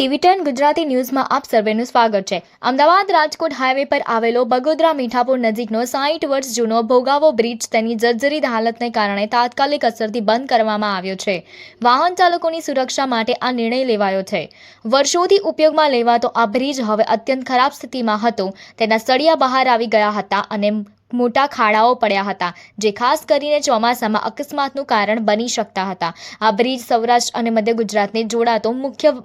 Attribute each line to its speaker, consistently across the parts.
Speaker 1: TV ten Gujarati ન્યૂઝમાં આપ સર્વેનું સ્વાગત છે. અમદાવાદ રાજકોટ હાઈવે પર આવેલો બગોદરા મીઠાપુર નજીકનો સાઠ વર્ષ જૂનો ભોગાવો બ્રિજ તેની જર્જરિત હાલતને કારણે તાત્કાલિક અસરથી બંધ કરવામાં આવ્યો છે. વાહન ચાલકોની સુરક્ષા માટે આ નિર્ણય લેવાયો છે. વર્ષોથી ઉપયોગમાં લેવાતો આ બ્રિજ હવે અત્યંત ખરાબ સ્થિતિમાં હતો. તેના સળિયા બહાર આવી ગયા હતા અને મોટા ખાડાઓ પડ્યા હતા, જે ખાસ કરીને ચોમાસામાં અકસ્માતનું કારણ બની શકતા હતા. આ બ્રિજ સૌરાષ્ટ્ર અને મધ્ય ગુજરાતને જોડાતો મુખ્ય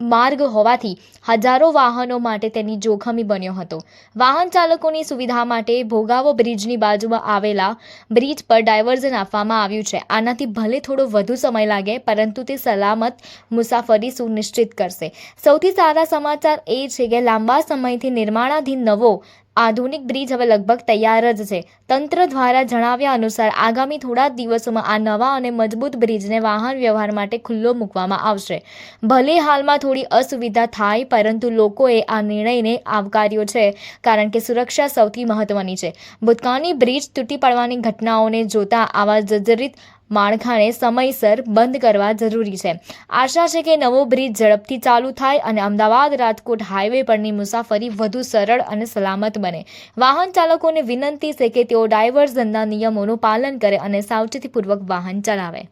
Speaker 1: માર્ગ હોવાથી હજારો વાહનો માટે તેની જોખમી બન્યો હતો. વાહન ચાલકોની સુવિધા માટે ભોગાવો બ્રિજની બાજુમાં આવેલા બ્રિજ પર ડાયવર્ઝન આપવામાં આવ્યું છે. આનાથી ભલે થોડો વધુ સમય લાગે, પરંતુ તે સલામત મુસાફરી સુનિશ્ચિત કરશે. સૌથી સારા સમાચાર એ છે કે લાંબા સમયથી નિર્માણાધીન નવો આધુનિક બ્રિજ હવે લગભગ તૈયાર જ છે. તંત્ર દ્વારા જણાવ્યા અનુસાર આગામી થોડા દિવસોમાં આ નવા અને મજબૂત બ્રિજને વાહન વ્યવહાર માટે ખુલ્લો મૂકવામાં આવશે. ભલે હાલમાં થોડી અસુવિધા થાય, પરંતુ લોકોએ આ નિર્ણયને આવકાર્યો છે, કારણ કે સુરક્ષા સૌથી મહત્વની છે. ભૂતકાળની બ્રિજ તૂટી પડવાની ઘટનાઓને જોતા આવા જર્જરિત માળખાને સમયસર બંધ કરવા જરૂરી છે. આશા છે કે નવો બ્રિજ ઝડપથી ચાલુ થાય અને અમદાવાદ, રાજકોટ હાઈવે પરની મુસાફરી વધુ સરળ અને સલામત બને. વાહન ચાલકોને વિનંતી છે કે તેઓ ડાયવર્ઝનના નિયમોનું પાલન કરે અને સાવચેતીપૂર્વક વાહન ચલાવે.